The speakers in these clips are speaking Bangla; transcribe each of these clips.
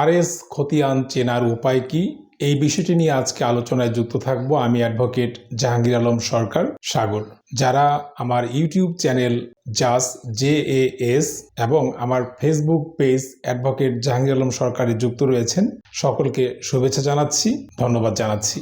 আর এস খতিয়ান চেনার উপায় কি? এই বিষয়টি নিয়ে আজকে আলোচনায় যুক্ত থাকব আমি অ্যাডভোকেট জাহাঙ্গীর আলম সরকার সাগর, যারা আমার ইউটিউব চ্যানেল জাস, জে এ এস এবং আমার Facebook page advocate Jahangir Alam সরকারে যুক্ত রয়েছেন। সকলকে শুভেচ্ছা জানাচ্ছি, ধন্যবাদ জানাচ্ছি।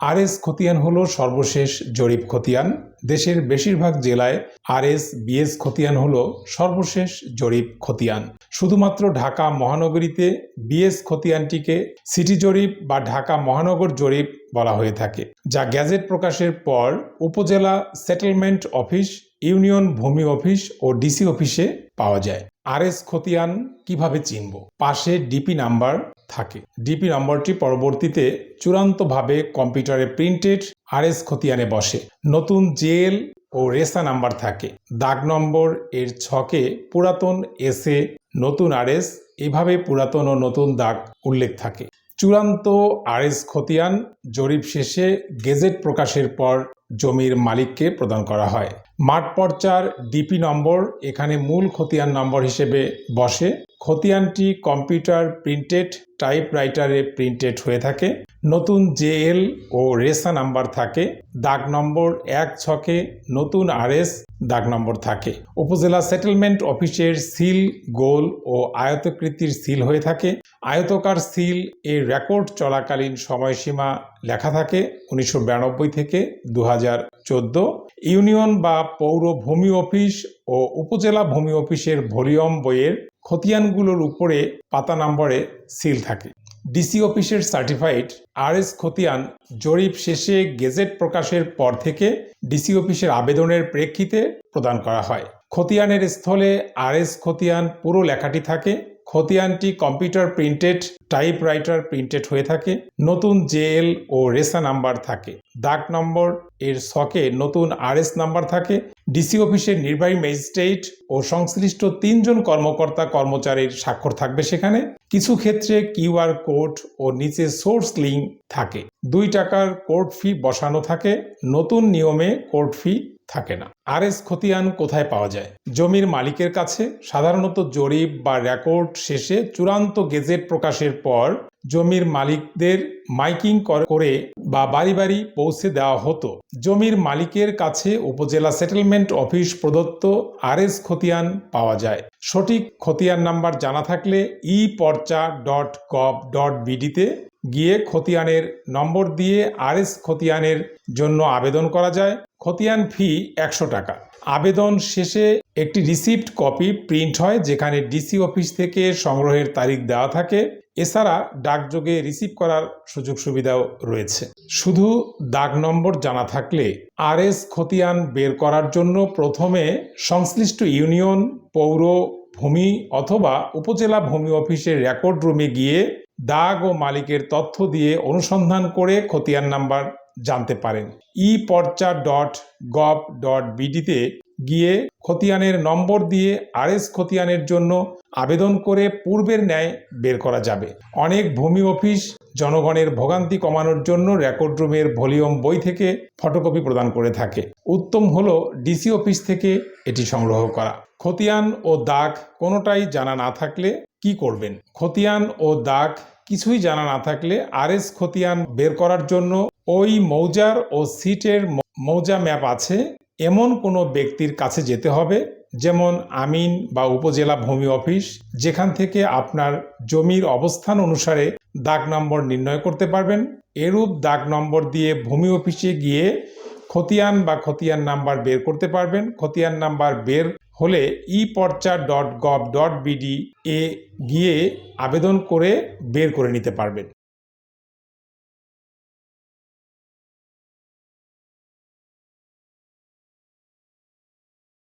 আরএস খতিয়ান হলো সর্বশেষ জরিপ খতিয়ান। দেশের বেশিরভাগ জেলায় আরএস বিএস খতিয়ান হলো সর্বশেষ জরিপ খতিয়ান। শুধুমাত্র ঢাকা মহানগরীতে বিএস খতিয়ানটিকে সিটি জরিপ বা ঢাকা মহানগর জরিপ বলা হয়ে থাকে, যা গ্যাজেট প্রকাশের পর উপজেলা সেটেলমেন্ট অফিস, ইউনিয়ন ভূমি অফিস ও ডিসি অফিসে পাওয়া যায়। আরএস খতিয়ান কীভাবে চিনব? পাশে ডিপি নাম্বার থাকে। ডিপি নম্বরটি পরবর্তীতে চূড়ান্তভাবে কম্পিউটারে প্রিন্টেড আরএস খতিয়ানে বসে। নতুন জেল ও রেসা নাম্বার থাকে। দাগ নম্বর এর ছকে পুরাতন এসে নতুন আরএস এভাবে পুরাতন ও নতুন দাগ উল্লেখ থাকে। চূড়ান্ত আরএস খতিয়ান জরিপ শেষে গেজেট প্রকাশের পর জমির মালিককে প্রদান করা হয়। মাঠ পর্চার ডিপি নম্বর এখানে মূল খতিয়ান নম্বর হিসেবে বসে। খতিয়ানটি কম্পিউটার প্রিন্টেড, টাইপরাইটারে প্রিন্টেড হয়ে থাকে। নতুন জেএল ও রেসা নাম্বার থাকে। দাগ নম্বর এক ছকে নতুন আরএস দাগ নম্বর থাকে। উপজেলা সেটেলমেন্ট অফিসের সিল, গোল ও আয়তকৃতির সিল হয়ে থাকে। আয়তকার সিল এর রেকর্ড চলাকালীন সময়সীমা লেখা থাকে উনিশশো বিরানব্বই থেকে দু হাজার চোদ্দ। ইউনিয়ন বা পৌর ভূমি অফিস ও উপজেলা ভূমি অফিসের ভলিউম বইয়ের খতিয়ানগুলোর উপরে পাতা নম্বরে সিল থাকে। ডিসি অফিসের সার্টিফাইড আর এস খতিয়ান জরিপ শেষে গেজেট প্রকাশের পর থেকে ডিসি অফিসের আবেদনের প্রেক্ষিতে প্রদান করা হয়। খতিয়ানের স্থলে আর এস খতিয়ান পুরো লেখাটি থাকে। খতিয়ানটি কম্পিউটার প্রিন্টেড, টাইপরাইটার প্রিন্টেড হয়ে থাকে। নতুন জেএল ও রেসা নাম্বার থাকে। দাগ নম্বর, এর শখে নতুন আরএস নাম্বার থাকে। ডিসি অফিসের নির্বাহী ম্যাজিস্ট্রেট ও সংশ্লিষ্ট তিনজন কর্মকর্তা কর্মচারীর স্বাক্ষর থাকবে সেখানে। কিছু ক্ষেত্রে কিউআর কোড ও নিচে সোর্স লিঙ্ক থাকে। দুই টাকার কোর্ট ফি বসানো থাকে, নতুন নিয়মে কোর্ট ফি থাকে না। আর এস খতিয়ান কোথায় পাওয়া যায়? জমির মালিকের কাছে। সাধারণত জরিপ বা রেকর্ড শেষে চূড়ান্ত গেজেট প্রকাশের পর জমির মালিকদের মাইকিং করে বা বাড়ি বাড়ি পৌঁছে দেওয়া হতো। জমির মালিকের কাছে উপজেলা সেটেলমেন্ট অফিস প্রদত্ত আরএস খতিয়ান পাওয়া যায়। সঠিক খতিয়ান নাম্বার জানা থাকলে e porcha dot gov dot বিডিতে গিয়ে খতিয়ানের নম্বর দিয়ে আরএস খতিয়ানের জন্য আবেদন করা যায়। খতিয়ান ফি একশো টাকা। আবেদন শেষে একটি রিসিপ্ট কপি প্রিন্ট হয়, যেখানে ডিসি অফিস থেকে সংগ্রহের তারিখ দেওয়া থাকে। এছাড়া ডাকযোগে রিসিভ করার সুযোগ সুবিধাও রয়েছে। শুধু দাগ নম্বর জানা থাকলে আরএস খতিয়ান বের করার জন্য প্রথমে সংশ্লিষ্ট ইউনিয়ন, পৌর ভূমি অথবা উপজেলা ভূমি অফিসের রেকর্ড রুমে গিয়ে দাগ ও মালিকের তথ্য দিয়ে অনুসন্ধান করে খতিয়ান নাম্বার জানতে পারেন। E porcha dot gov dot বিডিতে গিয়ে খতিয়ানের নম্বর দিয়ে আরএস খতিয়ানের জন্য আবেদন করে পূর্বের ন্যায় বের করা যাবে। অনেক ভূমি অফিস জনগণের ভোগান্তি কমানোর জন্য রেকর্ড রুমের ভলিউম বই থেকে ফটোকপি প্রদান করে থাকে। উত্তম হলো ডিসি অফিস থেকে এটি সংগ্রহ করা। খতিয়ান ও দাগ কোনোটাই জানা না থাকলে কি করবেন? খতিয়ান ও দাগ কিছুই জানা না থাকলে আরএস খতিয়ান বের করার জন্য ওই মৌজার ও সিটের মৌজা ম্যাপ আছে। এমন কোনো ব্যক্তির কাছে যেতে হবে, যেমন আমিন বা উপজেলা ভূমি অফিস, যেখান থেকে আপনার জমির অবস্থান অনুসারে দাগ নম্বর নির্ণয় করতে পারবেন। এরূপ দাগ নম্বর দিয়ে ভূমি অফিসে গিয়ে খতিয়ান বা খতিয়ান নাম্বার বের করতে পারবেন। খতিয়ান নাম্বার বের হলে e porcha dot gov dot BD এ গিয়ে আবেদন করে বের করে নিতে পারবেন।